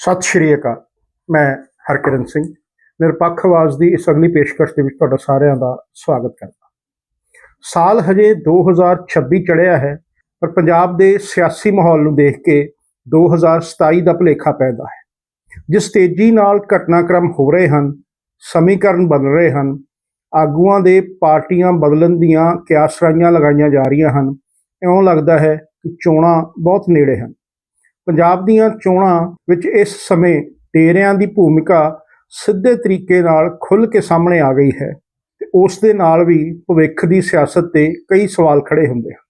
ਸਤਿ ਸ਼੍ਰੀ ਅਕਾਲ। ਮੈਂ ਹਰਕਿਰਨ ਸਿੰਘ। ਨਿਰਪੱਖ ਆਵਾਜ਼ ਦੀ ਇਸ ਅਗਲੀ ਪੇਸ਼ਕਸ਼ ਦੇ ਵਿੱਚ ਤੁਹਾਡਾ ਸਾਰਿਆਂ ਦਾ ਸਵਾਗਤ ਕਰਦਾ ਸਾਲ ਹਜੇ 2026 ਚੜ੍ਹਿਆ ਹੈ, ਪਰ ਪੰਜਾਬ ਦੇ ਸਿਆਸੀ ਮਾਹੌਲ ਨੂੰ ਦੇਖ ਕੇ 2027 ਦਾ ਭੁਲੇਖਾ ਪੈਂਦਾ ਹੈ। ਜਿਸ ਤੇਜ਼ੀ ਨਾਲ ਘਟਨਾਕ੍ਰਮ ਹੋ ਰਹੇ ਹਨ, ਸਮੀਕਰਨ ਬਦਲ ਰਹੇ ਹਨ, ਆਗੂਆਂ ਦੇ ਪਾਰਟੀਆਂ ਬਦਲਣ ਦੀਆਂ ਕਿਆਸਰਾਈਆਂ ਲਗਾਈਆਂ ਜਾ ਰਹੀਆਂ ਹਨ, ਇਉਂ ਲੱਗਦਾ ਹੈ ਕਿ ਚੋਣਾਂ ਬਹੁਤ ਨੇੜੇ ਹਨ। ਪੰਜਾਬ ਦੀਆਂ ਚੋਣਾਂ ਵਿੱਚ ਇਸ ਸਮੇਂ ਡੇਰਿਆਂ ਦੀ ਭੂਮਿਕਾ ਸਿੱਧੇ ਤਰੀਕੇ ਨਾਲ ਖੁੱਲ੍ਹ ਕੇ ਸਾਹਮਣੇ ਆ ਗਈ ਹੈ ਤੇ ਉਸ ਦੇ ਨਾਲ ਵੀ ਭਵਿੱਖ ਦੀ ਸਿਆਸਤ ਤੇ ਕਈ ਸਵਾਲ ਖੜੇ ਹੁੰਦੇ ਹਨ।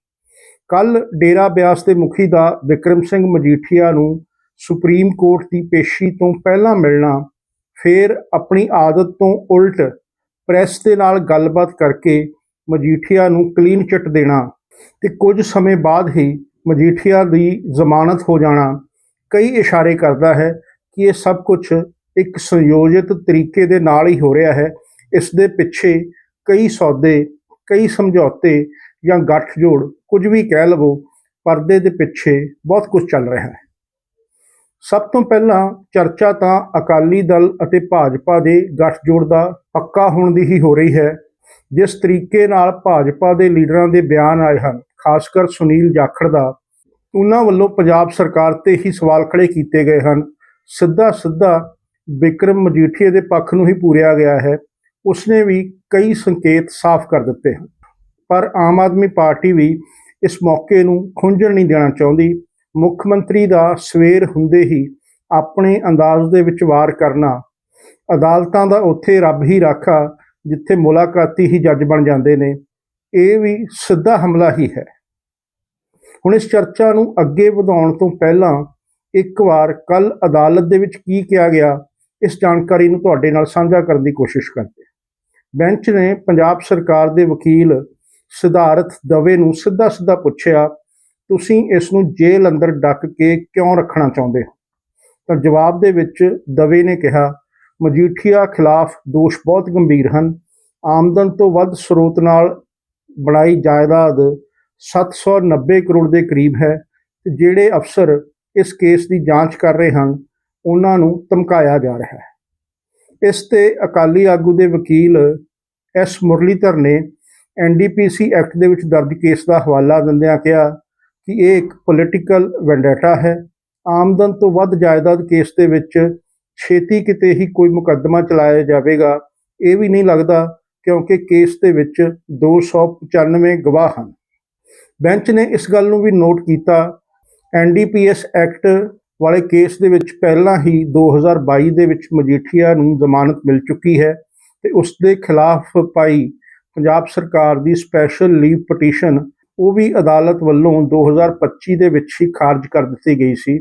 ਕੱਲ ਡੇਰਾ ਬਿਆਸ ਦੇ ਮੁਖੀ ਦਾ ਵਿਕਰਮ ਸਿੰਘ ਮਜੀਠੀਆ ਨੂੰ ਸੁਪਰੀਮ ਕੋਰਟ ਦੀ ਪੇਸ਼ੀ ਤੋਂ ਪਹਿਲਾਂ ਮਿਲਣਾ, ਫਿਰ ਆਪਣੀ ਆਦਤ ਤੋਂ ਉਲਟ ਪ੍ਰੈਸ ਦੇ ਨਾਲ ਗੱਲਬਾਤ ਕਰਕੇ ਮਜੀਠੀਆ ਨੂੰ ਕਲੀਨ ਚਿੱਟ ਦੇਣਾ ਤੇ ਕੁਝ ਸਮੇਂ ਬਾਅਦ ਹੀ ਮਜੀਠੀਆ ਦੀ ਜ਼ਮਾਨਤ ਹੋ ਜਾਣਾ ਕਈ ਇਸ਼ਾਰੇ ਕਰਦਾ ਹੈ ਕਿ ਇਹ ਸਭ ਕੁਝ ਇੱਕ ਸੰਯੋਜਿਤ ਤਰੀਕੇ ਦੇ ਨਾਲ ਹੀ ਹੋ ਰਿਹਾ ਹੈ। ਇਸ ਦੇ ਪਿੱਛੇ ਕਈ ਸੌਦੇ, ਕਈ ਸਮਝੌਤੇ ਜਾਂ ਗੱਠਜੋੜ ਕੁਝ ਵੀ ਕਹਿ ਲਵੋ, ਪਰਦੇ ਦੇ ਪਿੱਛੇ ਬਹੁਤ ਕੁਝ ਚੱਲ ਰਿਹਾ ਹੈ। ਸਭ ਤੋਂ ਪਹਿਲਾਂ ਚਰਚਾ ਤਾਂ ਅਕਾਲੀ ਦਲ ਅਤੇ ਭਾਜਪਾ ਦੇ ਗੱਠਜੋੜ ਦਾ ਪੱਕਾ ਹੋਣ ਦੀ ਹੀ ਹੋ ਰਹੀ ਹੈ। ਜਿਸ ਤਰੀਕੇ ਨਾਲ ਭਾਜਪਾ ਦੇ ਲੀਡਰਾਂ ਦੇ ਬਿਆਨ ਆਏ ਹਨ ਖਾਸ ਕਰ ਸੁਨੀਲ ਜਾਖੜ ਦਾ, ਉਹਨਾਂ ਵੱਲੋਂ ਪੰਜਾਬ ਸਰਕਾਰ ਤੇ ਹੀ ਸਵਾਲ ਖੜੇ ਕੀਤੇ ਗਏ ਹਨ। ਸਿੱਧਾ ਸਿੱਧਾ ਵਿਕਰਮ ਮਜੀਠੀਏ ਦੇ ਪੱਖ ਨੂੰ ਹੀ ਪੂਰਿਆ ਗਿਆ ਹੈ। ਉਸਨੇ ਵੀ ਕਈ ਸੰਕੇਤ ਸਾਫ਼ ਕਰ ਦਿੱਤੇ ਹਨ। ਪਰ ਆਮ ਆਦਮੀ ਪਾਰਟੀ ਵੀ ਇਸ ਮੌਕੇ ਨੂੰ ਖੁੰਝਣ ਨਹੀਂ ਦੇਣਾ ਚਾਹੁੰਦੀ। ਮੁੱਖ ਮੰਤਰੀ ਦਾ ਸਵੇਰ ਹੁੰਦੇ ਹੀ ਆਪਣੇ ਅੰਦਾਜ਼ ਦੇ ਵਿੱਚ ਵਾਰ ਕਰਨਾ, ਅਦਾਲਤਾਂ ਦਾ ਉੱਥੇ ਰੱਬ ਹੀ ਰਾਖਾ, ਜਿੱਥੇ ਮੁਲਾਕਾਤੀ ਹੀ ਜੱਜ ਬਣ ਜਾਂਦੇ ਨੇ। ਇਹ ਵੀ ਸਿੱਧਾ ਹਮਲਾ ਹੀ ਹੈ। ਹੁਣ ਇਸ ਚਰਚਾ ਨੂੰ ਅੱਗੇ ਵਧਾਉਣ ਤੋਂ ਪਹਿਲਾਂ ਇੱਕ ਵਾਰ ਕੱਲ ਅਦਾਲਤ ਦੇ ਵਿੱਚ ਕੀ ਕਿਹਾ ਗਿਆ, ਇਸ ਜਾਣਕਾਰੀ ਨੂੰ ਤੁਹਾਡੇ ਨਾਲ ਸਾਂਝਾ ਕਰਨ ਦੀ ਕੋਸ਼ਿਸ਼ ਕਰਦੇ ਬੈਂਚ ਨੇ ਪੰਜਾਬ ਸਰਕਾਰ ਦੇ ਵਕੀਲ ਸਿਧਾਰਥ ਦਵੇ ਨੂੰ ਸਿੱਧਾ ਸਿੱਧਾ ਪੁੱਛਿਆ, ਤੁਸੀਂ ਇਸ ਨੂੰ ਜੇਲ੍ਹ ਅੰਦਰ ਡੱਕ ਕੇ ਕਿਉਂ ਰੱਖਣਾ ਚਾਹੁੰਦੇ ਹੋ? ਤਾਂ ਜਵਾਬ ਦੇ ਵਿੱਚ ਦਵੇ ਨੇ ਕਿਹਾ, ਮਜੀਠੀਆ ਖਿਲਾਫ ਦੋਸ਼ ਬਹੁਤ ਗੰਭੀਰ ਹਨ। ਆਮਦਨ ਤੋਂ ਵੱਧ ਸਰੋਤ ਨਾਲ ਬਣਾਈ ਜਾਇਦਾਦ 790 ਕਰੋੜ ਦੇ ਕਰੀਬ ਹੈ ਤੇ ਜਿਹੜੇ ਅਫਸਰ ਇਸ ਕੇਸ ਦੀ ਜਾਂਚ ਕਰ ਰਹੇ ਹਨ, ਉਹਨਾਂ ਨੂੰ ਧਮਕਾਇਆ ਜਾ ਰਿਹਾ ਹੈ। ਇਸ ਤੇ ਅਕਾਲੀ ਆਗੂ ਦੇ ਵਕੀਲ ਐਸ ਮੁਰਲੀਧਰ ਨੇ ਐਨਡੀਪੀਸੀ ਐਕਟ ਦੇ ਵਿੱਚ ਦਰਜ ਕੇਸ ਦਾ ਹਵਾਲਾ ਦਿੰਦਿਆਂ ਕਿਹਾ ਕਿ ਇਹ ਇੱਕ ਪੋਲੀਟੀਕਲ ਵੈਂਡੇਟਾ ਹੈ। ਆਮਦਨ ਤੋਂ ਵੱਧ ਜਾਇਦਾਦ ਕੇਸ ਦੇ ਵਿੱਚ ਛੇਤੀ ਕਿਤੇ ਹੀ ਕੋਈ ਮੁਕੱਦਮਾ ਚਲਾਇਆ ਜਾਵੇਗਾ, ਇਹ ਵੀ ਨਹੀਂ ਲੱਗਦਾ ਕਿਉਂਕਿ ਕੇਸ ਦੇ ਵਿੱਚ 295 ਗਵਾਹ ਹਨ। ਬੈਂਚ ਨੇ ਇਸ ਗੱਲ ਨੂੰ ਵੀ ਨੋਟ ਕੀਤਾ। ਐਨਡੀਪੀਐਸ ਐਕਟ ਵਾਲੇ ਕੇਸ ਦੇ ਵਿੱਚ ਪਹਿਲਾਂ ਹੀ 2022 ਦੇ ਵਿੱਚ ਮਜੀਠੀਆ ਨੂੰ ਜ਼ਮਾਨਤ ਮਿਲ ਚੁੱਕੀ ਹੈ ਤੇ ਉਸ ਦੇ ਖਿਲਾਫ ਪਾਈ ਪੰਜਾਬ ਸਰਕਾਰ ਦੀ ਸਪੈਸ਼ਲ ਲੀਵ ਪਟੀਸ਼ਨ, ਉਹ ਵੀ ਅਦਾਲਤ ਵੱਲੋਂ 2025 ਦੇ ਵਿੱਚ ਹੀ ਖਾਰਜ ਕਰ ਦਿੱਤੀ ਗਈ ਸੀ।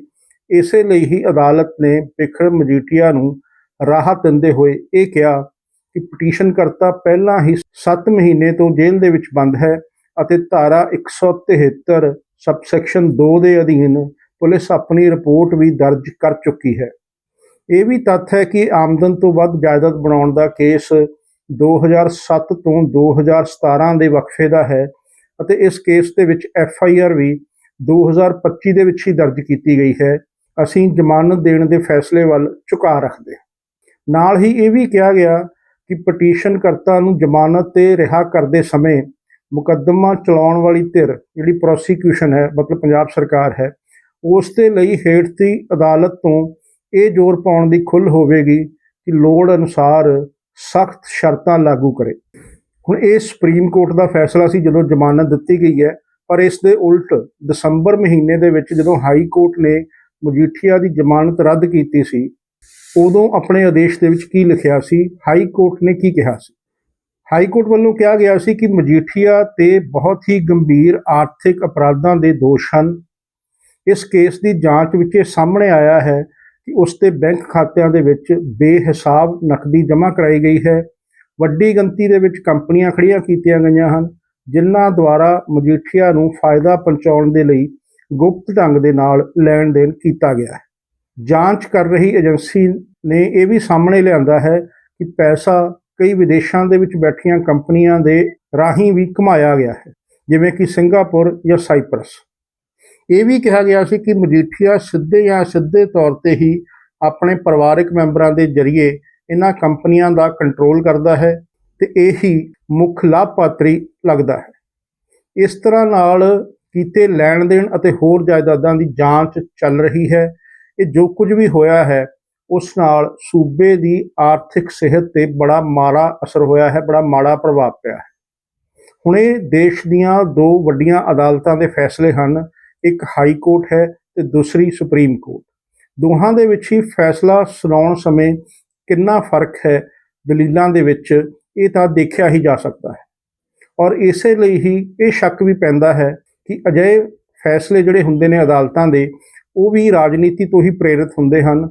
ਇਸੇ ਲਈ ਹੀ ਅਦਾਲਤ ਨੇ ਵਿਕਰਮ ਮਜੀਠੀਆ ਨੂੰ ਰਾਹਤ ਦਿੰਦੇ ਹੋਏ ਇਹ ਕਿਹਾ ਕਿ ਪਟੀਸ਼ਨ ਕਰਤਾ ਪਹਿਲਾਂ ਹੀ 7 ਮਹੀਨੇ ਤੋਂ ਜੇਲ੍ਹ ਦੇ ਵਿੱਚ ਬੰਦ ਹੈ ਅਤੇ ਧਾਰਾ 173 ਸਬਸੈਕਸ਼ਨ 2 ਦੇ ਅਧੀਨ ਪੁਲਿਸ ਆਪਣੀ ਰਿਪੋਰਟ ਵੀ ਦਰਜ ਕਰ ਚੁੱਕੀ ਹੈ ਇਹ ਵੀ ਤੱਥ ਹੈ ਕਿ ਆਮਦਨ ਤੋਂ ਵੱਧ ਜਾਇਦਾਦ ਬਣਾਉਣ ਦਾ ਕੇਸ 2007 ਤੋਂ 2017 ਦੇ ਵਕਫੇ ਦਾ ਹੈ ਅਤੇ ਇਸ ਕੇਸ ਦੇ ਵਿੱਚ ਐਫ ਆਈ ਆਰ ਵੀ 2025 ਦੇ ਵਿੱਚ ਹੀ ਦਰਜ ਕੀਤੀ ਗਈ ਹੈ ਅਸੀਂ ਜ਼ਮਾਨਤ ਦੇਣ ਦੇ ਫੈਸਲੇ ਵੱਲ ਝੁਕਾ ਰੱਖਦੇ ਹਾਂ। ਨਾਲ ਹੀ ਇਹ ਵੀ ਕਿਹਾ ਗਿਆ ਕਿ ਪਟੀਸ਼ਨ ਕਰਤਾ ਨੂੰ ਜ਼ਮਾਨਤ ਤੇ ਰਿਹਾ ਕਰਦੇ ਸਮੇਂ ਮੁਕੱਦਮਾ ਚਲਾਉਣ ਵਾਲੀ ਧਿਰ ਜਿਹੜੀ ਪ੍ਰੋਸੀਕਿਊਸ਼ਨ ਹੈ, ਮਤਲਬ ਪੰਜਾਬ ਸਰਕਾਰ ਹੈ, ਉਸ ਦੇ ਲਈ ਹੇਠਤੀ ਅਦਾਲਤ ਤੋਂ ਇਹ ਜ਼ੋਰ ਪਾਉਣ ਦੀ ਖੁੱਲ੍ਹ ਹੋਵੇਗੀ ਕਿ ਲੋੜ ਅਨੁਸਾਰ ਸਖਤ ਸ਼ਰਤਾਂ ਲਾਗੂ ਕਰੇ। ਹੁਣ ਇਹ ਸੁਪਰੀਮ ਕੋਰਟ ਦਾ ਫੈਸਲਾ ਸੀ ਜਦੋਂ ਜ਼ਮਾਨਤ ਦਿੱਤੀ ਗਈ ਹੈ, ਪਰ ਇਸ ਦੇ ਉਲਟ ਦਸੰਬਰ ਮਹੀਨੇ ਦੇ ਵਿੱਚ ਜਦੋਂ ਹਾਈ ਕੋਰਟ ਨੇ ਮਜੀਠੀਆ ਦੀ ਜ਼ਮਾਨਤ ਰੱਦ ਕੀਤੀ ਸੀ ਉਦੋਂ ਆਪਣੇ ਆਦੇਸ਼ ਦੇ ਵਿੱਚ ਕੀ ਲਿਖਿਆ ਸੀ? ਹਾਈ ਕੋਰਟ ਨੇ ਕੀ ਕਿਹਾ ਸੀ? ਹਾਈ ਕੋਰਟ ਵੱਲੋਂ ਕਿਹਾ ਗਿਆ ਸੀ ਕਿ ਮਜੀਠੀਆ ਤੇ ਬਹੁਤ ਹੀ ਗੰਭੀਰ ਆਰਥਿਕ ਅਪਰਾਧਾਂ ਦੇ ਦੋਸ਼ ਹਨ। ਇਸ ਕੇਸ ਦੀ ਜਾਂਚ ਵਿੱਚ ਇਹ ਸਾਹਮਣੇ ਆਇਆ ਹੈ ਕਿ ਉਸ ਦੇ ਬੈਂਕ ਖਾਤਿਆਂ ਦੇ ਵਿੱਚ ਬੇਹਿਸਾਬ ਨਕਦੀ ਜਮ੍ਹਾਂ ਕਰਾਈ ਗਈ ਹੈ। ਵੱਡੀ ਗਿਣਤੀ ਦੇ ਵਿੱਚ ਕੰਪਨੀਆਂ ਖੜੀਆਂ ਕੀਤੀਆਂ ਗਈਆਂ ਹਨ, ਜਿਨ੍ਹਾਂ ਦੁਆਰਾ ਮਜੀਠੀਆ ਨੂੰ ਫਾਇਦਾ ਪਹੁੰਚਾਉਣ ਦੇ ਲਈ ਗੁਪਤ ਢੰਗ ਦੇ ਨਾਲ ਲੈਣ ਦੇਣ ਕੀਤਾ ਗਿਆ ਹੈ। ਜਾਂਚ ਕਰ ਰਹੀ ਏਜੰਸੀ ਨੇ ਇਹ ਵੀ ਸਾਹਮਣੇ ਲਿਆਂਦਾ ਹੈ ਕਿ ਪੈਸਾ ਕਈ ਵਿਦੇਸ਼ਾਂ ਦੇ ਵਿੱਚ ਬੈਠੀਆਂ ਕੰਪਨੀਆਂ ਦੇ ਰਾਹੀਂ ਵੀ ਕਮਾਇਆ ਗਿਆ ਹੈ, ਜਿਵੇਂ ਕਿ ਸਿੰਗਾਪੁਰ ਜਾਂ ਸਾਈਪਰਸ। ਇਹ ਵੀ ਕਿਹਾ ਗਿਆ ਸੀ ਕਿ ਮਜੀਠੀਆ ਸਿੱਧੇ ਜਾਂ ਸਿੱਧੇ ਤੌਰ ਤੇ ਹੀ ਆਪਣੇ ਪਰਿਵਾਰਕ ਮੈਂਬਰਾਂ ਦੇ ਜ਼ਰੀਏ ਇਹਨਾਂ ਕੰਪਨੀਆਂ ਦਾ ਕੰਟਰੋਲ ਕਰਦਾ ਹੈ ਤੇ ਇਹੀ ਮੁੱਖ ਲਾਭਪਾਤਰੀ ਲੱਗਦਾ ਹੈ। ਇਸ ਤਰ੍ਹਾਂ ਨਾਲ ਕੀਤੇ ਲੈਣ ਦੇਣ ਅਤੇ ਹੋਰ ਜਾਇਦਾਦਾਂ ਦੀ ਜਾਂਚ ਚੱਲ ਰਹੀ ਹੈ ਇਹ ਜੋ ਕੁਝ ਵੀ ਹੋਇਆ ਹੈ, ਉਸ ਨਾਲ ਸੂਬੇ ਦੀ ਆਰਥਿਕ ਸਿਹਤ ਤੇ ਬੜਾ ਮਾੜਾ ਅਸਰ ਹੋਇਆ ਹੈ, ਬੜਾ ਮਾੜਾ ਪ੍ਰਭਾਵ ਪਿਆ ਹੈ। ਹੁਣੇ ਦੇਸ਼ ਦੀਆਂ ਦੋ ਵੱਡੀਆਂ ਅਦਾਲਤਾਂ ਦੇ ਫੈਸਲੇ ਹਨ, ਇੱਕ ਹਾਈ ਕੋਰਟ ਹੈ ਤੇ ਦੂਸਰੀ ਸੁਪਰੀਮ ਕੋਰਟ। ਦੋਹਾਂ ਦੇ ਵਿੱਚ ਹੀ ਫੈਸਲਾ ਸੁਣਾਉਣ ਸਮੇਂ ਕਿੰਨਾ ਫ਼ਰਕ ਹੈ ਦਲੀਲਾਂ ਦੇ ਵਿੱਚ, ਇਹ ਤਾਂ ਦੇਖਿਆ ਹੀ ਜਾ ਸਕਦਾ ਹੈ। ਔਰ ਇਸੇ ਲਈ ਹੀ ਇਹ ਸ਼ੱਕ ਵੀ ਪੈਂਦਾ ਹੈ ਕਿ ਅਜਿਹੇ ਫੈਸਲੇ ਜਿਹੜੇ ਹੁੰਦੇ ਨੇ ਅਦਾਲਤਾਂ ਦੇ ਉਹ ਵੀ ਰਾਜਨੀਤੀ ਤੋਂ ਹੀ ਪ੍ਰੇਰਿਤ ਹੁੰਦੇ ਹਨ।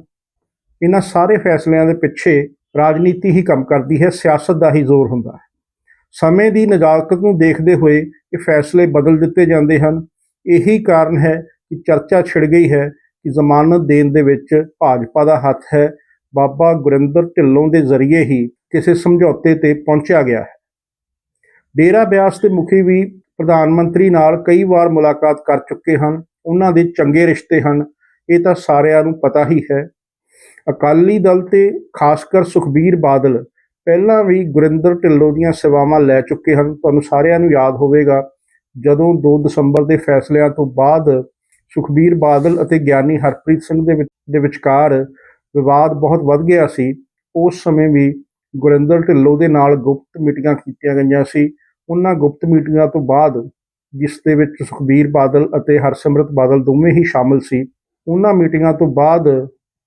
ਇਹਨਾਂ ਸਾਰੇ ਫੈਸਲਿਆਂ ਦੇ ਪਿੱਛੇ ਰਾਜਨੀਤੀ ਹੀ ਕੰਮ ਕਰਦੀ ਹੈ, ਸਿਆਸਤ ਦਾ ਹੀ ਜ਼ੋਰ ਹੁੰਦਾ ਹੈ। ਸਮੇਂ ਦੀ ਨਜ਼ਾਕਤ ਨੂੰ ਦੇਖਦੇ ਹੋਏ ਇਹ ਫੈਸਲੇ ਬਦਲ ਦਿੱਤੇ ਜਾਂਦੇ ਹਨ। ਇਹੀ ਕਾਰਨ ਹੈ ਕਿ ਚਰਚਾ ਛਿੜ ਗਈ ਹੈ ਕਿ ਜ਼ਮਾਨਤ ਦੇਣ ਦੇ ਵਿੱਚ ਭਾਜਪਾ ਦਾ ਹੱਥ ਹੈ। ਬਾਬਾ ਗੁਰਿੰਦਰ ਢਿੱਲੋਂ ਦੇ ਜ਼ਰੀਏ ਹੀ ਕਿਸੇ ਸਮਝੌਤੇ ਤੇ ਪਹੁੰਚਿਆ ਗਿਆ ਹੈ। ਡੇਰਾ ਬਿਆਸ ਦੇ ਮੁਖੀ ਵੀ ਪ੍ਰਧਾਨ ਮੰਤਰੀ ਨਾਲ ਕਈ ਵਾਰ ਮੁਲਾਕਾਤ ਕਰ ਚੁੱਕੇ ਹਨ। ਉਹਨਾਂ ਦੇ ਚੰਗੇ ਰਿਸ਼ਤੇ ਹਨ, ਇਹ ਤਾਂ ਸਾਰਿਆਂ ਨੂੰ ਪਤਾ ਹੀ ਹੈ। ਅਕਾਲੀ ਦਲ ਤੇ ਖਾਸ ਕਰ ਸੁਖਬੀਰ ਬਾਦਲ ਪਹਿਲਾਂ ਵੀ ਗੁਰਿੰਦਰ ਢਿੱਲੋਂ ਦੀਆਂ ਸੇਵਾਵਾਂ ਲੈ ਚੁੱਕੇ ਹਨ। ਤੁਹਾਨੂੰ ਸਾਰਿਆਂ ਨੂੰ ਯਾਦ ਹੋਵੇਗਾ, ਜਦੋਂ 2 ਦਸੰਬਰ ਦੇ ਫੈਸਲਿਆਂ ਤੋਂ ਬਾਅਦ ਸੁਖਬੀਰ ਬਾਦਲ ਅਤੇ ਗਿਆਨੀ ਹਰਪ੍ਰੀਤ ਸਿੰਘ ਦੇ ਵਿੱਚ ਦੇ ਵਿਚਕਾਰ ਵਿਵਾਦ ਬਹੁਤ ਵੱਧ ਗਿਆ ਸੀ। ਉਸ ਸਮੇਂ ਵੀ ਗੁਰਿੰਦਰ ਢਿੱਲੋਂ ਦੇ ਨਾਲ ਗੁਪਤ ਮੀਟਿੰਗਾਂ ਕੀਤੀਆਂ ਗਈਆਂ ਸੀ। ਉਹਨਾਂ ਗੁਪਤ ਮੀਟਿੰਗਾਂ ਤੋਂ ਬਾਅਦ ਜਿਸ ਦੇ ਵਿੱਚ ਸੁਖਬੀਰ ਬਾਦਲ ਅਤੇ ਹਰਸਿਮਰਤ ਬਾਦਲ ਦੋਵੇਂ ਹੀ ਸ਼ਾਮਲ ਸੀ, ਉਹਨਾਂ ਮੀਟਿੰਗਾਂ ਤੋਂ ਬਾਅਦ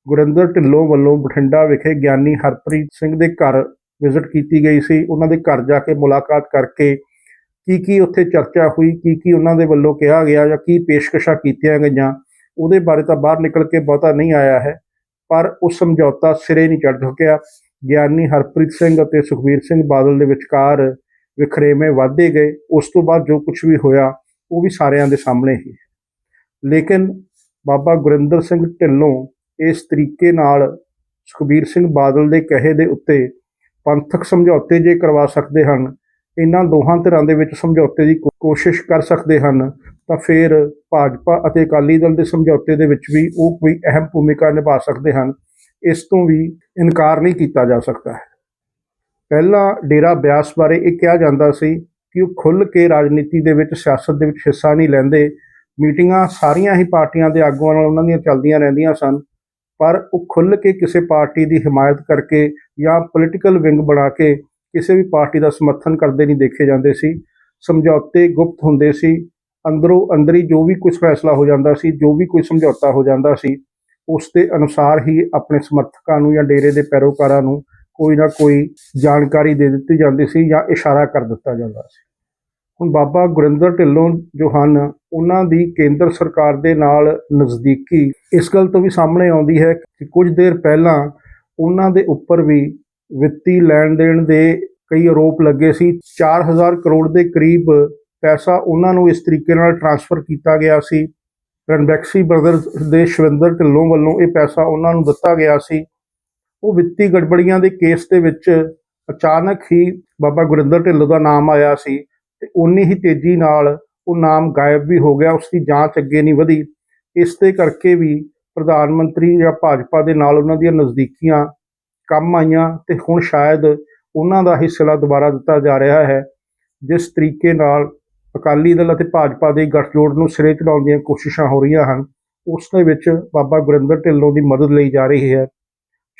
ਗੁਰਿੰਦਰ ਢਿੱਲੋਂ ਵੱਲੋਂ ਬਠਿੰਡਾ ਵਿਖੇ ਗਿਆਨੀ ਹਰਪ੍ਰੀਤ ਸਿੰਘ ਦੇ ਘਰ ਵਿਜ਼ਿਟ ਕੀਤੀ ਗਈ ਸੀ। ਉਹਨਾਂ ਦੇ ਘਰ ਜਾ ਕੇ ਮੁਲਾਕਾਤ ਕਰਕੇ ਕੀ ਕੀ ਉੱਥੇ ਚਰਚਾ ਹੋਈ, ਕੀ ਕੀ ਉਹਨਾਂ ਦੇ ਵੱਲੋਂ ਕਿਹਾ ਗਿਆ ਜਾਂ ਕੀ ਪੇਸ਼ਕਸ਼ਾਂ ਕੀਤੀਆਂ ਗਈਆਂ, ਉਹਦੇ ਬਾਰੇ ਤਾਂ ਬਾਹਰ ਨਿਕਲ ਕੇ ਬਹੁਤਾ ਨਹੀਂ ਆਇਆ ਹੈ, ਪਰ ਉਹ ਸਮਝੌਤਾ ਸਿਰੇ ਨਹੀਂ ਚੜ੍ਹ ਸਕਿਆ। ਗਿਆਨੀ ਹਰਪ੍ਰੀਤ ਸਿੰਘ ਅਤੇ ਸੁਖਬੀਰ ਸਿੰਘ ਬਾਦਲ ਦੇ ਵਿਚਕਾਰ ਵਿਖਰੇਵੇਂ ਵਧਦੇ ਗਏ, ਉਸ ਤੋਂ ਬਾਅਦ ਜੋ ਕੁਝ ਵੀ ਹੋਇਆ, ਉਹ ਵੀ ਸਾਰਿਆਂ ਦੇ ਸਾਹਮਣੇ ਹੀ ਲੇਕਿਨ ਬਾਬਾ ਗੁਰਿੰਦਰ ਸਿੰਘ ਢਿੱਲੋਂ ਇਸ ਤਰੀਕੇ ਨਾਲ ਸੁਖਬੀਰ ਸਿੰਘ ਬਾਦਲ ਦੇ ਕਹੇ ਦੇ ਉੱਤੇ ਪੰਥਕ ਸਮਝੌਤੇ ਜੇ ਕਰਵਾ ਸਕਦੇ ਹਨ, ਇਹਨਾਂ ਦੋਹਾਂ ਧਿਰਾਂ ਦੇ ਵਿੱਚ ਸਮਝੌਤੇ ਦੀ ਕੋਸ਼ਿਸ਼ ਕਰ ਸਕਦੇ ਹਨ, ਤਾਂ ਫਿਰ ਭਾਜਪਾ ਅਤੇ ਅਕਾਲੀ ਦਲ ਦੇ ਸਮਝੌਤੇ ਦੇ ਵਿੱਚ ਵੀ ਉਹ ਕੋਈ ਅਹਿਮ ਭੂਮਿਕਾ ਨਿਭਾ ਸਕਦੇ ਹਨ। ਇਸ ਤੋਂ ਵੀ ਇਨਕਾਰ ਨਹੀਂ ਕੀਤਾ ਜਾ ਸਕਦਾ ਹੈ। ਪਹਿਲਾਂ ਡੇਰਾ ਬਿਆਸ ਬਾਰੇ ਇਹ ਕਿਹਾ ਜਾਂਦਾ ਸੀ ਕਿ ਉਹ ਖੁੱਲ੍ਹ ਕੇ ਰਾਜਨੀਤੀ ਦੇ ਵਿੱਚ, ਸਿਆਸਤ ਦੇ ਵਿੱਚ ਹਿੱਸਾ ਨਹੀਂ ਲੈਂਦੇ। ਮੀਟਿੰਗਾਂ ਸਾਰੀਆਂ ਹੀ ਪਾਰਟੀਆਂ ਦੇ ਆਗੂਆਂ ਨਾਲ ਉਹਨਾਂ ਦੀਆਂ ਚੱਲਦੀਆਂ ਰਹਿੰਦੀਆਂ ਸਨ। ਪਰ ਉਹ ਖੁੱਲ੍ਹ ਕੇ ਕਿਸੇ ਪਾਰਟੀ ਦੀ ਹਮਾਇਤ ਕਰਕੇ ਜਾਂ ਪੋਲੀਟੀਕਲ ਵਿੰਗ ਬਣਾ ਕੇ ਕਿਸੇ ਵੀ ਪਾਰਟੀ ਦਾ ਸਮਰਥਨ ਕਰਦੇ ਨਹੀਂ ਦੇਖੇ ਜਾਂਦੇ ਸੀ। ਸਮਝੌਤੇ ਗੁਪਤ ਹੁੰਦੇ ਸੀ। ਅੰਦਰੋਂ ਅੰਦਰੀ ਜੋ ਵੀ ਕੁਝ ਫੈਸਲਾ ਹੋ ਜਾਂਦਾ ਸੀ, ਜੋ ਵੀ ਕੋਈ ਸਮਝੌਤਾ ਹੋ ਜਾਂਦਾ ਸੀ, ਉਸ ਦੇ ਅਨੁਸਾਰ ਹੀ ਆਪਣੇ ਸਮਰਥਕਾਂ ਨੂੰ ਜਾਂ ਡੇਰੇ ਦੇ ਪੈਰੋਕਾਰਾਂ ਨੂੰ ਕੋਈ ਨਾ ਕੋਈ ਜਾਣਕਾਰੀ ਦੇ ਦਿੱਤੀ ਜਾਂਦੀ ਸੀ ਜਾਂ ਇਸ਼ਾਰਾ ਕਰ ਦਿੱਤਾ ਜਾਂਦਾ ਸੀ। ਹੁਣ ਬਾਬਾ ਗੁਰਿੰਦਰ ਢਿੱਲੋਂ ਜੋ ਹਨ, ਉਹਨਾਂ ਦੀ ਕੇਂਦਰ ਸਰਕਾਰ ਦੇ ਨਾਲ ਨਜ਼ਦੀਕੀ ਇਸ ਗੱਲ ਤੋਂ ਵੀ ਸਾਹਮਣੇ ਆਉਂਦੀ ਹੈ ਕਿ ਕੁਝ ਦੇਰ ਪਹਿਲਾਂ ਉਹਨਾਂ ਦੇ ਉੱਪਰ ਵੀ ਵਿੱਤੀ ਲੈਣ ਦੇਣ ਦੇ ਕਈ ਆਰੋਪ ਲੱਗੇ ਸੀ। 4000 ਕਰੋੜ ਦੇ ਕਰੀਬ ਪੈਸਾ ਉਹਨਾਂ ਨੂੰ ਇਸ ਤਰੀਕੇ ਨਾਲ ਟ੍ਰਾਂਸਫਰ ਕੀਤਾ ਗਿਆ ਸੀ। ਰਣਬੈਕਸੀ ਬ੍ਰਦਰਜ਼ ਦੇ ਸ਼ਵਿੰਦਰ ਢਿੱਲੋਂ ਵੱਲੋਂ ਇਹ ਪੈਸਾ ਉਹਨਾਂ ਨੂੰ ਦਿੱਤਾ ਗਿਆ ਸੀ। ਉਹ ਵਿੱਤੀ ਗੜਬੜੀਆਂ ਦੇ ਕੇਸ ਦੇ ਵਿੱਚ ਅਚਾਨਕ ਹੀ ਬਾਬਾ ਗੁਰਿੰਦਰ ਢਿੱਲੋਂ ਦਾ ਨਾਮ ਆਇਆ ਸੀ ਤੇ ਉਨੀ ਹੀ ਤੇਜ਼ੀ ਨਾਲ ਉਹ ਨਾਮ ਗਾਇਬ ਵੀ ਹੋ ਗਿਆ ਉਸ ਦੀ ਜਾਂਚ ਅੱਗੇ ਨਹੀਂ ਵਧੀ। ਇਸ ਦੇ ਕਰਕੇ ਵੀ ਪ੍ਰਧਾਨ ਮੰਤਰੀ ਜਾਂ ਭਾਜਪਾ ਦੇ ਨਾਲ ਉਹਨਾਂ ਦੀਆਂ ਨਜ਼ਦੀਕੀਆਂ ਕੰਮ ਆਈਆਂ ਤੇ ਹੁਣ ਸ਼ਾਇਦ ਉਹਨਾਂ ਦਾ ਹੀ ਸਿਲਾ ਦੁਬਾਰਾ ਦਿੱਤਾ ਜਾ ਰਿਹਾ ਹੈ, ਜਿਸ ਤਰੀਕੇ ਨਾਲ ਅਕਾਲੀ ਦਲ ਅਤੇ ਭਾਜਪਾ ਦੇ ਗੱਠਜੋੜ ਨੂੰ ਸਿਰੇ ਚੜਾਉਣ ਦੀਆਂ ਕੋਸ਼ਿਸ਼ਾਂ ਹੋ ਰਹੀਆਂ ਹਨ, ਉਸ ਦੇ ਵਿੱਚ ਬਾਬਾ ਗੁਰਿੰਦਰ ਢਿੱਲੋਂ ਦੀ ਮਦਦ ਲਈ ਜਾ ਰਹੀ ਹੈ।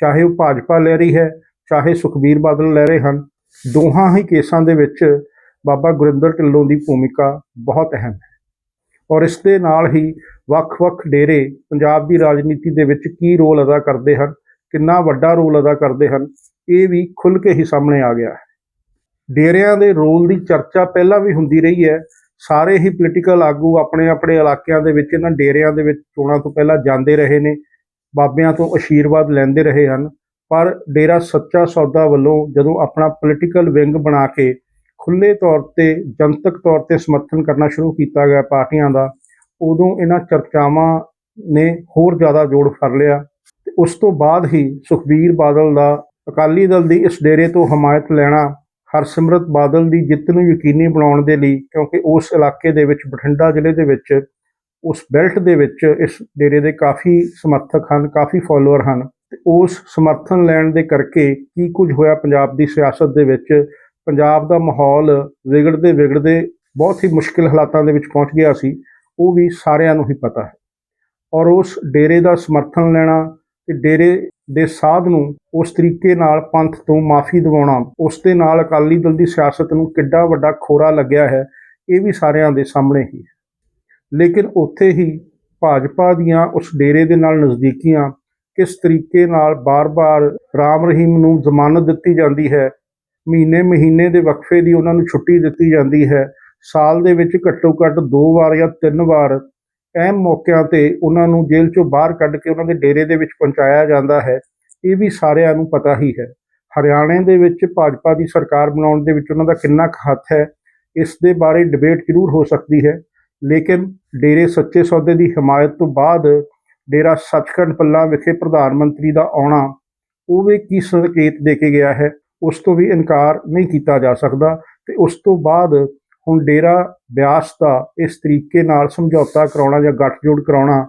ਚਾਹੇ ਉਹ ਭਾਜਪਾ ਲੈ ਰਹੀ ਹੈ, ਚਾਹੇ ਸੁਖਬੀਰ ਬਾਦਲ ਲੈ ਰਹੇ ਹਨ, ਦੋਹਾਂ ਹੀ ਕੇਸਾਂ ਦੇ ਵਿੱਚ ਬਾਬਾ ਗੁਰਿੰਦਰ ਢਿੱਲੋਂ ਦੀ ਭੂਮਿਕਾ ਬਹੁਤ ਅਹਿਮ ਹੈ। ਔਰ ਇਸ ਦੇ ਨਾਲ ਹੀ ਵੱਖ-ਵੱਖ ਡੇਰੇ ਪੰਜਾਬ ਦੀ ਰਾਜਨੀਤੀ ਦੇ ਵਿੱਚ ਕੀ ਰੋਲ ਅਦਾ ਕਰਦੇ ਹਨ, ਕਿੰਨਾ ਵੱਡਾ ਰੋਲ ਅਦਾ ਕਰਦੇ ਹਨ, ਇਹ ਵੀ ਖੁੱਲ੍ਹ ਕੇ ਹੀ ਸਾਹਮਣੇ ਆ ਗਿਆ ਹੈ। ਡੇਰਿਆਂ ਦੇ ਰੋਲ ਦੀ ਚਰਚਾ ਪਹਿਲਾਂ ਵੀ ਹੁੰਦੀ ਰਹੀ ਹੈ, ਸਾਰੇ ਹੀ ਪੋਲੀਟੀਕਲ ਆਗੂ ਆਪਣੇ ਆਪਣੇ ਇਲਾਕਿਆਂ ਦੇ ਵਿੱਚ, ਇਹਨਾਂ ਡੇਰਿਆਂ ਦੇ ਵਿੱਚ ਚੋਣਾਂ ਤੋਂ ਪਹਿਲਾਂ ਜਾਂਦੇ ਰਹੇ ਨੇ ਬਾਬਿਆਂ ਤੋਂ ਅਸ਼ੀਰਵਾਦ ਲੈਂਦੇ ਰਹੇ ਹਨ, ਪਰ ਡੇਰਾ ਸੱਚਾ ਸੌਦਾ ਵੱਲੋਂ ਜਦੋਂ ਆਪਣਾ ਪੋਲੀਟੀਕਲ ਵਿੰਗ ਬਣਾ ਕੇ ਖੁੱਲੇ ਤੌਰ ਤੇ, ਜਨਤਕ ਤੌਰ ਤੇ ਸਮਰਥਨ ਕਰਨਾ ਸ਼ੁਰੂ ਕੀਤਾ ਗਿਆ ਪਾਰਟੀਆਂ ਦਾ, ਉਦੋਂ ਇਹਨਾਂ ਚਰਚਾਵਾਂ ਨੇ ਹੋਰ ਜ਼ਿਆਦਾ ਜੋੜ ਫੜ ਲਿਆ ਤੇ ਉਸ ਤੋਂ ਬਾਅਦ ਹੀ ਸੁਖਬੀਰ ਬਾਦਲ ਦਾ ਅਕਾਲੀ ਦਲ ਦੀ ਇਸ ਡੇਰੇ ਤੋਂ ਹਮਾਇਤ ਲੈਣਾ, ਹਰਸਿਮਰਤ ਬਾਦਲ ਦੀ ਜਿੱਤ ਨੂੰ ਯਕੀਨੀ ਬਣਾਉਣ ਦੇ ਲਈ, ਕਿਉਂਕਿ ਉਸ ਇਲਾਕੇ ਦੇ ਵਿੱਚ, ਬਠਿੰਡਾ ਜ਼ਿਲ੍ਹੇ ਦੇ ਵਿੱਚ ਉਸ ਬੈਲਟ ਦੇ ਵਿੱਚ ਇਸ ਡੇਰੇ ਦੇ ਕਾਫੀ ਸਮਰਥਕ ਹਨ, ਕਾਫੀ ਫਾਲੋਅਰ ਹਨ ਤੇ ਉਸ ਸਮਰਥਨ ਲੈਣ ਦੇ ਕਰਕੇ ਕੀ ਕੁਝ ਹੋਇਆ ਪੰਜਾਬ ਦੀ ਸਿਆਸਤ ਦੇ ਵਿੱਚ? ਪੰਜਾਬ ਦਾ ਮਾਹੌਲ ਵਿਗੜਦੇ ਵਿਗੜਦੇ ਬਹੁਤ ਹੀ ਮੁਸ਼ਕਿਲ ਹਾਲਾਤਾਂ ਦੇ ਵਿੱਚ ਪਹੁੰਚ ਗਿਆ ਸੀ, ਉਹ ਵੀ ਸਾਰਿਆਂ ਨੂੰ ਹੀ ਪਤਾ ਹੈ। ਔਰ ਉਸ ਡੇਰੇ ਦਾ ਸਮਰਥਨ ਲੈਣਾ ਤੇ ਡੇਰੇ ਦੇ ਸਾਧ ਨੂੰ ਉਸ ਤਰੀਕੇ ਨਾਲ ਪੰਥ ਤੋਂ ਮਾਫੀ ਦਿਵਾਉਣਾ, ਉਸ ਦੇ ਨਾਲ ਅਕਾਲੀ ਦਲ ਦੀ ਸਿਆਸਤ ਨੂੰ ਕਿੱਡਾ ਵੱਡਾ ਖੋਰਾ ਲੱਗਿਆ ਹੈ, ਇਹ ਵੀ ਸਾਰਿਆਂ ਦੇ ਸਾਹਮਣੇ ਹੀ। ਲੇਕਿਨ ਉੱਥੇ ਹੀ ਭਾਜਪਾ ਦੀਆਂ ਉਸ ਡੇਰੇ ਦੇ ਨਾਲ ਨਜ਼ਦੀਕੀਆਂ ਕਿਸ ਤਰੀਕੇ ਨਾਲ ਬਾਰ-ਬਾਰ ਰਾਮ ਰਹੀਮ ਨੂੰ ਜ਼ਮਾਨਤ ਦਿੱਤੀ ਜਾਂਦੀ ਹੈ ਮਹੀਨੇ ਮਹੀਨੇ ਦੇ ਵਕਫੇ ਦੀ ਉਹਨਾਂ ਨੂੰ ਛੁੱਟੀ ਦਿੱਤੀ ਜਾਂਦੀ ਹੈ, ਸਾਲ ਦੇ ਵਿੱਚ ਘੱਟੋ ਘੱਟ ਦੋ ਵਾਰ ਜਾਂ ਤਿੰਨ ਵਾਰ ਅਹਿਮ ਮੌਕਿਆਂ ਤੇ ਉਹਨਾਂ ਨੂੰ ਜੇਲ੍ਹ ਚੋਂ ਬਾਹਰ ਕੱਢ ਕੇ ਉਹਨਾਂ ਦੇ ਡੇਰੇ ਦੇ ਵਿੱਚ ਪਹੁੰਚਾਇਆ ਜਾਂਦਾ ਹੈ, ਇਹ ਵੀ ਸਾਰਿਆਂ ਨੂੰ ਪਤਾ ਹੀ ਹੈ। ਹਰਿਆਣੇ ਦੇ ਵਿੱਚ ਭਾਜਪਾ ਦੀ ਸਰਕਾਰ ਬਣਾਉਣ ਦੇ ਵਿੱਚ ਉਹਨਾਂ ਦਾ ਕਿੰਨਾ ਕੁ ਹੱਥ ਹੈ, ਇਸ ਦੇ ਬਾਰੇ ਡਿਬੇਟ ਜ਼ਰੂਰ ਹੋ ਸਕਦੀ ਹੈ। ਲੇਕਿਨ ਡੇਰੇ ਸੱਚੇ ਸੌਦੇ ਦੀ ਹਮਾਇਤ ਤੋਂ ਬਾਅਦ ਡੇਰਾ ਸੱਚਖੰਡ ਪੱਲਾ ਵਿਖੇ ਪ੍ਰਧਾਨ ਮੰਤਰੀ ਦਾ ਆਉਣਾ ਉਹ ਵੀ ਕੀ ਸੰਕੇਤ ਦੇ ਕੇ ਗਿਆ ਹੈ, ਉਸ ਤੋਂ ਵੀ ਇਨਕਾਰ ਨਹੀਂ ਕੀਤਾ ਜਾ ਸਕਦਾ ਤੇ ਉਸ ਤੋਂ ਬਾਅਦ ਹੁਣ ਡੇਰਾ ਬਿਆਸ ਦਾ ਇਸ ਤਰੀਕੇ ਨਾਲ ਸਮਝੌਤਾ ਕਰਾਉਣਾ ਜਾਂ ਗੱਠਜੋੜ ਕਰਾਉਣਾ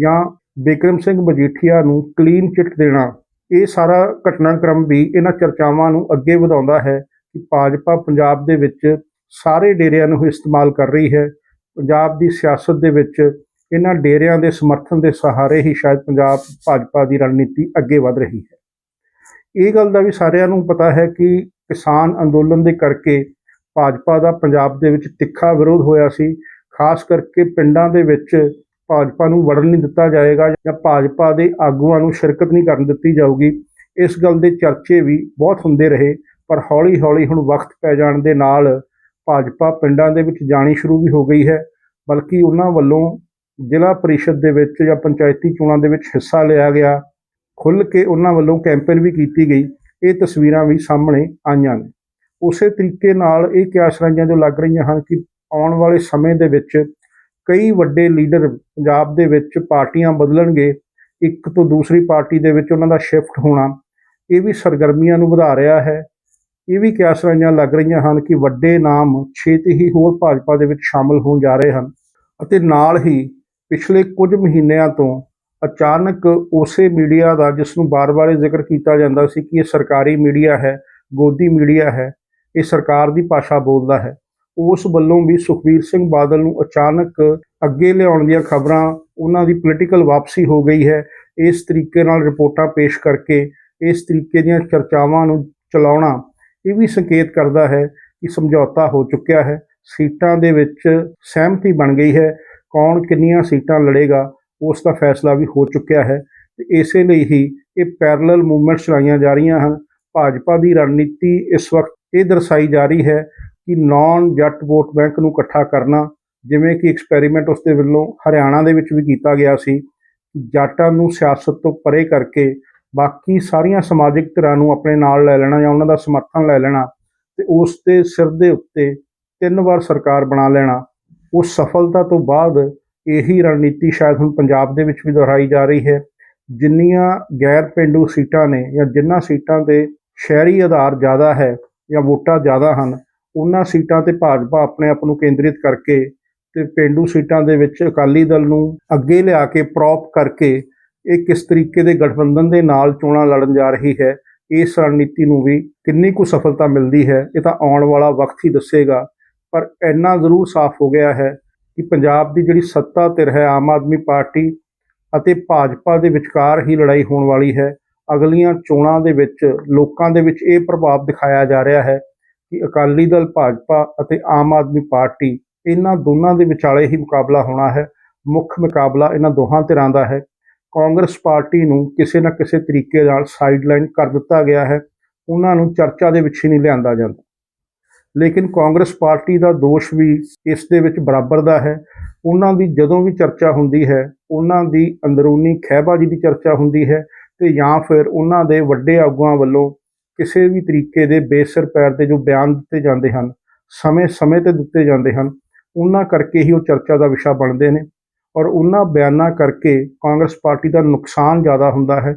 ਜਾਂ ਬਿਕਰਮ ਸਿੰਘ ਮਜੀਠੀਆ ਨੂੰ ਕਲੀਨ ਚਿੱਟ ਦੇਣਾ, ਇਹ ਸਾਰਾ ਘਟਨਾਕ੍ਰਮ ਵੀ ਇਹਨਾਂ ਚਰਚਾਵਾਂ ਨੂੰ ਅੱਗੇ ਵਧਾਉਂਦਾ ਹੈ ਕਿ ਭਾਜਪਾ ਪੰਜਾਬ ਦੇ ਵਿੱਚ ਸਾਰੇ ਡੇਰਿਆਂ ਨੂੰ ਇਸਤੇਮਾਲ ਕਰ ਰਹੀ ਹੈ ਪੰਜਾਬ ਦੀ ਸਿਆਸਤ ਦੇ ਵਿੱਚ ਇਹਨਾਂ ਡੇਰਿਆਂ ਦੇ ਸਮਰਥਨ ਦੇ ਸਹਾਰੇ ਹੀ ਸ਼ਾਇਦ ਪੰਜਾਬ ਭਾਜਪਾ ਦੀ ਰਣਨੀਤੀ ਅੱਗੇ ਵਧ ਰਹੀ ਹੈ। ਇਹ ਗੱਲ ਦਾ ਵੀ ਸਾਰਿਆਂ ਨੂੰ ਪਤਾ ਹੈ ਕਿ ਕਿਸਾਨ ਅੰਦੋਲਨ ਦੇ ਕਰਕੇ ਭਾਜਪਾ ਦਾ ਪੰਜਾਬ ਦੇ ਵਿੱਚ ਤਿੱਖਾ ਵਿਰੋਧ ਹੋਇਆ ਸੀ। ਖਾਸ ਕਰਕੇ ਪਿੰਡਾਂ ਦੇ ਵਿੱਚ ਭਾਜਪਾ ਨੂੰ ਵੜਨ ਨਹੀਂ ਦਿੱਤਾ ਜਾਏਗਾ ਜਾਂ ਭਾਜਪਾ ਦੇ ਆਗੂਆਂ ਨੂੰ ਸ਼ਿਰਕਤ ਨਹੀਂ ਕਰਨ ਦਿੱਤੀ ਜਾਊਗੀ। ਇਸ ਗੱਲ ਦੇ ਚਰਚੇ ਵੀ ਬਹੁਤ ਹੁੰਦੇ ਰਹੇ, ਪਰ ਹੌਲੀ-ਹੌਲੀ ਹੁਣ ਵਕਤ ਪੈ ਜਾਣ ਦੇ ਨਾਲ ਭਾਜਪਾ ਪਿੰਡਾਂ ਦੇ ਵਿੱਚ ਜਾਣੀ ਸ਼ੁਰੂ ਵੀ ਹੋ ਗਈ ਹੈ, ਬਲਕਿ ਉਹਨਾਂ ਵੱਲੋਂ ਜ਼ਿਲ੍ਹਾ ਪਰਿਸ਼ਦ ਦੇ ਵਿੱਚ ਜਾਂ ਪੰਚਾਇਤੀ ਚੋਣਾਂ ਦੇ ਵਿੱਚ ਹਿੱਸਾ ਲਿਆ ਗਿਆ। ਖੁੱਲ੍ਹ ਕੇ ਉਹਨਾਂ ਵੱਲੋਂ ਕੈਂਪੇਨ ਵੀ ਕੀਤੀ ਗਈ। ਇਹ ਤਸਵੀਰਾਂ ਵੀ ਸਾਹਮਣੇ ਆਈਆਂ ਨੇ। ਉਸੇ ਤਰੀਕੇ ਨਾਲ ਇਹ ਕਿਆਸਰਾਈਆਂ ਜੋ ਲੱਗ ਰਹੀਆਂ ਹਨ ਕਿ ਆਉਣ ਵਾਲੇ ਸਮੇਂ ਦੇ ਵਿੱਚ ਕਈ ਵੱਡੇ ਲੀਡਰ ਪੰਜਾਬ ਦੇ ਵਿੱਚ ਪਾਰਟੀਆਂ ਬਦਲਣਗੇ, ਇੱਕ ਤੋਂ ਦੂਸਰੀ ਪਾਰਟੀ ਦੇ ਵਿੱਚ ਉਹਨਾਂ ਦਾ ਸ਼ਿਫਟ ਹੋਣਾ, ਇਹ ਵੀ ਸਰਗਰਮੀਆਂ ਨੂੰ ਵਧਾ ਰਿਹਾ ਹੈ। ਇਹ ਵੀ ਕਿਆਸਰਾਈਆਂ ਲੱਗ ਰਹੀਆਂ ਹਨ ਕਿ ਵੱਡੇ ਨਾਮ ਛੇਤੀ ਹੀ ਹੋਰ ਭਾਜਪਾ ਦੇ ਵਿੱਚ ਸ਼ਾਮਲ ਹੋਣ ਜਾ ਰਹੇ ਹਨ ਅਤੇ ਨਾਲ ਹੀ ਪਿਛਲੇ ਕੁਝ ਮਹੀਨਿਆਂ ਤੋਂ ਅਚਾਨਕ ਉਸੇ ਮੀਡੀਆ ਦਾ ਜਿਸ ਨੂੰ ਬਾਰ-ਬਾਰ ਇਹ ਜ਼ਿਕਰ ਕੀਤਾ ਜਾਂਦਾ ਸੀ ਕਿ ਇਹ ਸਰਕਾਰੀ ਮੀਡੀਆ ਹੈ, ਗੋਦੀ ਮੀਡੀਆ ਹੈ, ਇਹ ਸਰਕਾਰ ਦੀ ਭਾਸ਼ਾ ਬੋਲਦਾ ਹੈ, ਉਸ ਵੱਲੋਂ ਵੀ ਸੁਖਬੀਰ ਸਿੰਘ ਬਾਦਲ ਨੂੰ ਅਚਾਨਕ ਅੱਗੇ ਲਿਆਉਣ ਦੀਆਂ ਖਬਰਾਂ ਉਹਨਾਂ ਦੀ ਪੋਲੀਟੀਕਲ ਵਾਪਸੀ ਹੋ ਗਈ ਹੈ, ਇਸ ਤਰੀਕੇ ਨਾਲ ਰਿਪੋਰਟਾਂ ਪੇਸ਼ ਕਰਕੇ ਇਸ ਤਰੀਕੇ ਦੀਆਂ ਚਰਚਾਵਾਂ ਨੂੰ ਚਲਾਉਣਾ ਇਹ ਵੀ ਸੰਕੇਤ ਕਰਦਾ ਹੈ ਕਿ ਸਮਝੌਤਾ ਹੋ ਚੁੱਕਿਆ ਹੈ। ਸੀਟਾਂ ਦੇ ਵਿੱਚ ਸਹਿਮਤੀ ਬਣ ਗਈ ਹੈ। ਕੌਣ ਕਿੰਨੀਆਂ ਸੀਟਾਂ ਲੜੇਗਾ, ਉਸ ਦਾ ਫੈਸਲਾ ਵੀ ਹੋ ਚੁੱਕਿਆ ਹੈ। ਤੇ ਇਸੇ ਲਈ ਹੀ ਇਹ ਪੈਰਲਲ ਮੂਵਮੈਂਟਸ ਚਲਾਈਆਂ ਜਾ ਰਹੀਆਂ ਹਨ। ਭਾਜਪਾ ਦੀ ਰਣਨੀਤੀ ਇਸ ਵਕਤ ਇਹ ਦਰਸਾਈ ਜਾ ਰਹੀ ਹੈ ਕਿ ਨਾਨ ਜੱਟ ਵੋਟ ਬੈਂਕ ਨੂੰ ਇਕੱਠਾ ਕਰਨਾ, ਜਿਵੇਂ ਕਿ ਐਕਸਪੈਰੀਮੈਂਟ ਉਸ ਦੇ ਵੱਲੋਂ ਹਰਿਆਣਾ ਦੇ ਵਿੱਚ ਵੀ ਕੀਤਾ ਗਿਆ ਸੀ ਜੱਟਾਂ ਨੂੰ ਸਿਆਸਤ ਤੋਂ ਪਰੇ ਕਰਕੇ ਬਾਕੀ ਸਾਰੀਆਂ ਸਮਾਜਿਕ ਧਿਰਾਂ ਨੂੰ ਆਪਣੇ ਨਾਲ ਲੈ ਲੈਣਾ ਜਾਂ ਉਹਨਾਂ ਦਾ ਸਮਰਥਨ ਲੈ ਲੈਣਾ ਤੇ ਉਸ ਦੇ ਸਿਰ ਦੇ ਉੱਤੇ ਤਿੰਨ ਵਾਰ ਸਰਕਾਰ ਬਣਾ ਲੈਣਾ, ਉਸ ਸਫਲਤਾ ਤੋਂ ਬਾਅਦ ਇਹੀ ਰਣਨੀਤੀ ਸ਼ਾਇਦ ਹੁਣ ਪੰਜਾਬ ਦੇ ਵਿੱਚ ਵੀ ਦੁਹਰਾਈ ਜਾ ਰਹੀ ਹੈ। ਜਿੰਨੀਆਂ ਗੈਰ ਪਿੰਡੂ ਸੀਟਾਂ ਨੇ ਜਾਂ ਜਿੰਨਾਂ ਸੀਟਾਂ 'ਤੇ ਸ਼ਹਿਰੀ ਆਧਾਰ ਜ਼ਿਆਦਾ ਹੈ ਜਾਂ ਵੋਟਾਂ ਜ਼ਿਆਦਾ ਹਨ, ਉਹਨਾਂ ਸੀਟਾਂ ਤੇ ਭਾਜਪਾ ਆਪਣੇ ਆਪ ਨੂੰ ਕੇਂਦਰਿਤ ਕਰਕੇ ਤੇ ਪਿੰਡੂ ਸੀਟਾਂ ਦੇ ਵਿੱਚ ਅਕਾਲੀ ਦਲ ਨੂੰ ਅੱਗੇ ਲਿਆ ਕੇ ਪ੍ਰੋਪ ਕਰਕੇ ਇਹ ਕਿਸ ਤਰੀਕੇ ਦੇ ਗਠਬੰਧਨ ਦੇ ਨਾਲ ਚੋਣਾਂ ਲੜਨ ਜਾ ਰਹੀ ਹੈ, ਇਸ ਰਣਨੀਤੀ ਨੂੰ ਵੀ ਕਿੰਨੀ ਕੁ ਸਫਲਤਾ ਮਿਲਦੀ ਹੈ, ਇਹ ਤਾਂ ਆਉਣ ਵਾਲਾ ਵਕਤ ਹੀ ਦੱਸੇਗਾ। ਪਰ ਇੰਨਾ ਜ਼ਰੂਰ ਸਾਫ਼ ਹੋ ਗਿਆ ਹੈ ਕਿ ਪੰਜਾਬ ਦੀ ਜਿਹੜੀ ਸੱਤਾ ਧਿਰ ਹੈ ਆਮ ਆਦਮੀ ਪਾਰਟੀ ਅਤੇ ਭਾਜਪਾ ਦੇ ਵਿਚਕਾਰ ਹੀ ਲੜਾਈ ਹੋਣ ਵਾਲੀ ਹੈ, ਅਗਲੀਆਂ ਚੋਣਾਂ ਦੇ ਵਿੱਚ ਲੋਕਾਂ ਦੇ ਵਿੱਚ ਇਹ ਪ੍ਰਭਾਵ ਦਿਖਾਇਆ ਜਾ ਰਿਹਾ ਹੈ ਕਿ ਅਕਾਲੀ ਦਲ, ਭਾਜਪਾ ਅਤੇ ਆਮ ਆਦਮੀ ਪਾਰਟੀ ਇਹਨਾਂ ਦੋਨਾਂ ਦੇ ਵਿਚਾਲੇ ਹੀ ਮੁਕਾਬਲਾ ਹੋਣਾ ਹੈ, ਮੁੱਖ ਮੁਕਾਬਲਾ ਇਹਨਾਂ ਦੋਹਾਂ ਧਿਰਾਂ ਦਾ ਹੈ। ਕਾਂਗਰਸ ਪਾਰਟੀ ਨੂੰ ਕਿਸੇ ਨਾ ਕਿਸੇ ਤਰੀਕੇ ਨਾਲ ਸਾਈਡਲਾਈਨ ਕਰ ਦਿੱਤਾ ਗਿਆ ਹੈ। ਉਹਨਾਂ ਨੂੰ ਚਰਚਾ ਦੇ ਵਿੱਚ ਹੀ ਨਹੀਂ ਲਿਆਂਦਾ ਜਾਂਦਾ। ਲੇਕਿਨ ਕਾਂਗਰਸ ਪਾਰਟੀ ਦਾ ਦੋਸ਼ ਵੀ ਇਸ ਦੇ ਵਿੱਚ ਬਰਾਬਰ ਦਾ ਹੈ। ਉਹਨਾਂ ਦੀ ਜਦੋਂ ਵੀ ਚਰਚਾ ਹੁੰਦੀ ਹੈ, ਉਹਨਾਂ ਦੀ ਅੰਦਰੂਨੀ ਖਹਿਬਾਜ਼ੀ ਦੀ ਚਰਚਾ ਹੁੰਦੀ ਹੈ ਤੇ ਜਾਂ ਫਿਰ ਉਹਨਾਂ ਦੇ ਵੱਡੇ ਆਗੂਆਂ ਵੱਲੋਂ ਕਿਸੇ ਵੀ ਤਰੀਕੇ ਦੇ ਬੇਸਰ ਪੈਰ ਦੇ ਜੋ ਬਿਆਨ ਦਿੱਤੇ ਜਾਂਦੇ ਹਨ, ਸਮੇਂ-ਸਮੇਂ ਤੇ ਦਿੱਤੇ ਜਾਂਦੇ ਹਨ, ਉਹਨਾਂ ਕਰਕੇ ਹੀ ਉਹ ਚਰਚਾ ਦਾ ਵਿਸ਼ਾ ਬਣਦੇ ਨੇ। ਔਰ ਉਹਨਾਂ ਬਿਆਨਾਂ ਕਰਕੇ ਕਾਂਗਰਸ ਪਾਰਟੀ ਦਾ ਨੁਕਸਾਨ ਜ਼ਿਆਦਾ ਹੁੰਦਾ ਹੈ,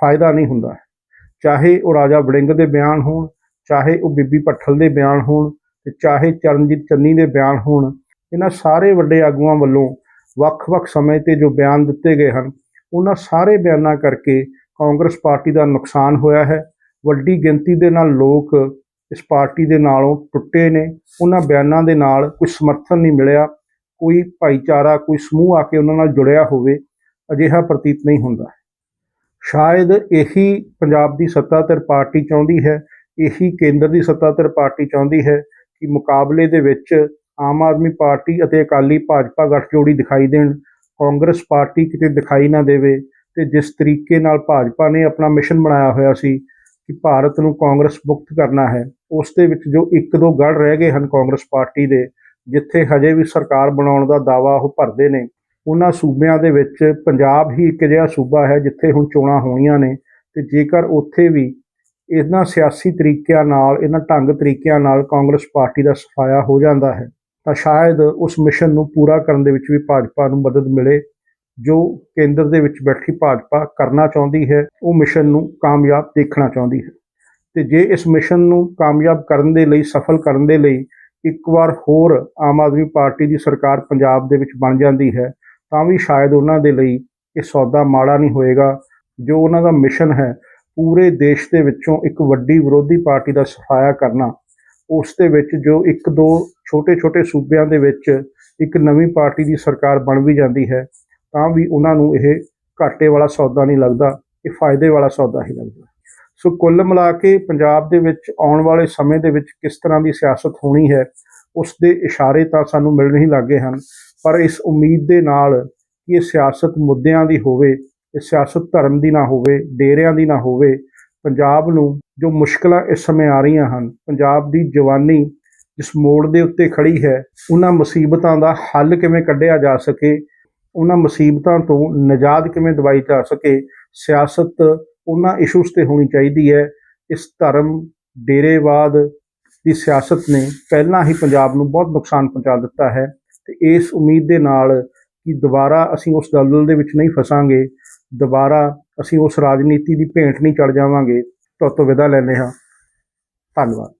ਫਾਇਦਾ ਨਹੀਂ ਹੁੰਦਾ ਹੈ। ਚਾਹੇ ਉਹ ਰਾਜਾ ਵੜਿੰਗ ਦੇ ਬਿਆਨ ਹੋਣ, ਚਾਹੇ ਉਹ ਬੀਬੀ ਭੱਠਲ ਦੇ ਬਿਆਨ ਹੋਣ ਤੇ ਚਾਹੇ ਚਰਨਜੀਤ ਚੰਨੀ ਦੇ ਬਿਆਨ ਹੋਣ, ਇਹਨਾਂ ਸਾਰੇ ਵੱਡੇ ਆਗੂਆਂ ਵੱਲੋਂ ਵੱਖ-ਵੱਖ ਸਮੇਂ ਤੇ ਜੋ ਬਿਆਨ ਦਿੱਤੇ ਗਏ ਹਨ, ਉਹਨਾਂ ਸਾਰੇ ਬਿਆਨਾਂ ਕਰਕੇ ਕਾਂਗਰਸ ਪਾਰਟੀ ਦਾ ਨੁਕਸਾਨ ਹੋਇਆ ਹੈ। ਵੱਡੀ ਗਿਣਤੀ ਦੇ ਨਾਲ ਲੋਕ ਇਸ ਪਾਰਟੀ ਦੇ ਨਾਲੋਂ ਟੁੱਟੇ ਨੇ, ਉਹਨਾਂ ਬਿਆਨਾਂ ਦੇ ਨਾਲ ਕੋਈ ਸਮਰਥਨ ਨਹੀਂ ਮਿਲਿਆ। ਕੋਈ ਭਾਈਚਾਰਾ, ਕੋਈ ਸਮੂਹ ਆ ਕੇ ਉਹਨਾਂ ਨਾਲ ਜੁੜਿਆ ਹੋਵੇ, ਅਜਿਹਾ ਪ੍ਰਤੀਤ ਨਹੀਂ ਹੁੰਦਾ। ਸ਼ਾਇਦ ਇਹੀ ਪੰਜਾਬ ਦੀ ਸੱਤਾਧਰ ਪਾਰਟੀ ਚਾਹੁੰਦੀ ਹੈ, ਇਹੀ ਕੇਂਦਰ ਦੀ ਸੱਤਾਧਰ ਪਾਰਟੀ ਚਾਹੁੰਦੀ ਹੈ ਕਿ ਮੁਕਾਬਲੇ ਦੇ ਵਿੱਚ ਆਮ ਆਦਮੀ ਪਾਰਟੀ ਅਤੇ ਅਕਾਲੀ ਭਾਜਪਾ ਗੱਠਜੋੜੀ ਦਿਖਾਈ ਦੇਣ, ਕਾਂਗਰਸ ਪਾਰਟੀ ਕਿਤੇ ਦਿਖਾਈ ਨਾ ਦੇਵੇ ਤੇ ਜਿਸ ਤਰੀਕੇ ਨਾਲ ਭਾਜਪਾ ਨੇ ਆਪਣਾ ਮਿਸ਼ਨ ਬਣਾਇਆ ਹੋਇਆ ਸੀ ਕਿ ਭਾਰਤ ਨੂੰ ਕਾਂਗਰਸ ਮੁਕਤ ਕਰਨਾ ਹੈ, ਉਸ ਦੇ ਵਿੱਚ ਜੋ ਇੱਕ ਦੋ ਗੜ ਰਹਿ ਗਏ ਹਨ ਕਾਂਗਰਸ ਪਾਰਟੀ ਦੇ ਜਿੱਥੇ ਹਜੇ ਵੀ ਸਰਕਾਰ ਬਣਾਉਣ ਦਾ ਦਾਵਾ ਉਹ ਭਰਦੇ ਨੇ, ਉਹਨਾਂ ਸੂਬਿਆਂ ਦੇ ਵਿੱਚ ਪੰਜਾਬ ਹੀ ਇੱਕ ਅਜਿਹਾ ਸੂਬਾ ਹੈ ਜਿੱਥੇ ਹੁਣ ਚੋਣਾਂ ਹੋਣੀਆਂ ਨੇ ਤੇ ਜੇਕਰ ਉੱਥੇ ਵੀ ਇਹਨਾਂ ਸਿਆਸੀ ਤਰੀਕਿਆਂ ਨਾਲ, ਇਹਨਾਂ ਢੰਗ ਤਰੀਕਿਆਂ ਨਾਲ ਕਾਂਗਰਸ ਪਾਰਟੀ ਦਾ ਸਫਾਇਆ ਹੋ ਜਾਂਦਾ ਹੈ, ਤਾਂ ਸ਼ਾਇਦ ਉਸ ਮਿਸ਼ਨ ਨੂੰ ਪੂਰਾ ਕਰਨ ਦੇ ਵਿੱਚ ਵੀ ਭਾਜਪਾ ਨੂੰ ਮਦਦ ਮਿਲੇ। ਜੋ ਕੇਂਦਰ ਦੇ ਵਿੱਚ ਬੈਠੀ ਭਾਜਪਾ ਕਰਨਾ ਚਾਹੁੰਦੀ ਹੈ, ਉਹ ਮਿਸ਼ਨ ਨੂੰ ਕਾਮਯਾਬ ਦੇਖਣਾ ਚਾਹੁੰਦੀ ਹੈ। ਤੇ ਜੇ ਇਸ ਮਿਸ਼ਨ ਨੂੰ ਕਾਮਯਾਬ ਕਰਨ ਦੇ ਲਈ, ਸਫਲ ਕਰਨ ਦੇ ਲਈ ਇੱਕ ਵਾਰ ਹੋਰ ਆਮ ਆਦਮੀ ਪਾਰਟੀ ਦੀ ਸਰਕਾਰ ਪੰਜਾਬ ਦੇ ਵਿੱਚ ਬਣ ਜਾਂਦੀ ਹੈ, ਤਾਂ ਵੀ ਸ਼ਾਇਦ ਉਹਨਾਂ ਦੇ ਲਈ ਇਹ ਸੌਦਾ ਮਾੜਾ ਨਹੀਂ ਹੋਏਗਾ, ਜੋ ਉਹਨਾਂ ਦਾ ਮਿਸ਼ਨ ਹੈ ਪੂਰੇ ਦੇਸ਼ ਦੇ ਵਿੱਚੋਂ ਇੱਕ ਵੱਡੀ ਵਿਰੋਧੀ ਪਾਰਟੀ ਦਾ ਸਫਾਇਆ ਕਰਨਾ। ਉਸ ਦੇ ਵਿੱਚ ਜੋ ਇੱਕ ਦੋ ਛੋਟੇ-ਛੋਟੇ ਸੂਬਿਆਂ ਦੇ ਵਿੱਚ ਇੱਕ ਨਵੀਂ ਪਾਰਟੀ ਦੀ ਸਰਕਾਰ ਬਣ ਵੀ ਜਾਂਦੀ ਹੈ, ਤਾਂ ਵੀ ਉਹਨਾਂ ਨੂੰ ਇਹ ਘਾਟੇ ਵਾਲਾ ਸੌਦਾ ਨਹੀਂ ਲੱਗਦਾ, ਇਹ ਫਾਇਦੇ ਵਾਲਾ ਸੌਦਾ ਹੀ ਲੱਗਦਾ। ਸੋ ਕੁੱਲ ਮਿਲਾ ਕੇ ਪੰਜਾਬ ਦੇ ਵਿੱਚ ਆਉਣ ਵਾਲੇ ਸਮੇਂ ਦੇ ਵਿੱਚ ਕਿਸ ਤਰ੍ਹਾਂ ਦੀ ਸਿਆਸਤ ਹੋਣੀ ਹੈ, ਉਸ ਦੇ ਇਸ਼ਾਰੇ ਤਾਂ ਸਾਨੂੰ ਮਿਲ ਨਹੀਂ ਲੱਗੇ ਹਨ, ਪਰ ਇਸ ਉਮੀਦ ਦੇ ਨਾਲ ਕਿ ਇਹ ਸਿਆਸਤ ਮੁੱਦਿਆਂ ਦੀ ਹੋਵੇ, ਇਹ ਸਿਆਸਤ ਧਰਮ ਦੀ ਨਾ ਹੋਵੇ, ਡੇਰਿਆਂ ਦੀ ਨਾ ਹੋਵੇ, ਪੰਜਾਬ ਨੂੰ ਜੋ ਮੁਸ਼ਕਲਾਂ ਇਸ ਸਮੇਂ ਆ ਰਹੀਆਂ ਹਨ, ਪੰਜਾਬ ਦੀ ਜਵਾਨੀ ਜਿਸ ਮੋੜ ਦੇ ਉੱਤੇ ਖੜੀ ਹੈ, ਉਹਨਾਂ ਮੁਸੀਬਤਾਂ ਦਾ ਹੱਲ ਕਿਵੇਂ ਕੱਢਿਆ ਜਾ ਸਕੇ, ਉਹਨਾਂ ਮੁਸੀਬਤਾਂ ਤੋਂ ਨਿਜਾਤ ਕਿਵੇਂ ਦਵਾਈ ਜਾ ਸਕੇ, ਸਿਆਸਤ ਉਹਨਾਂ ਇਸ਼ੂਸ ਤੇ ਹੋਣੀ ਚਾਹੀਦੀ ਹੈ। ਇਸ ਧਰਮ ਡੇਰੇਵਾਦ ਦੀ ਸਿਆਸਤ ਨੇ ਪਹਿਲਾਂ ਹੀ ਪੰਜਾਬ ਨੂੰ ਬਹੁਤ ਨੁਕਸਾਨ ਪਹੁੰਚਾ ਦਿੱਤਾ ਹੈ ਤੇ ਇਸ ਉਮੀਦ ਦੇ ਨਾਲ ਕਿ ਦੁਬਾਰਾ ਅਸੀਂ ਉਸ ਦਲਦਲ ਦੇ ਵਿੱਚ ਨਹੀਂ ਫਸਾਂਗੇ, ਦੁਬਾਰਾ ਅਸੀਂ ਉਸ ਰਾਜਨੀਤੀ ਦੀ ਭੇਂਟ ਨਹੀਂ ਚੜ ਜਾਵਾਂਗੇ, ਤੋਂ ਤੋਂ ਵਿਦਾ ਲੈਂਦੇ ਹਾਂ। ਧੰਨਵਾਦ।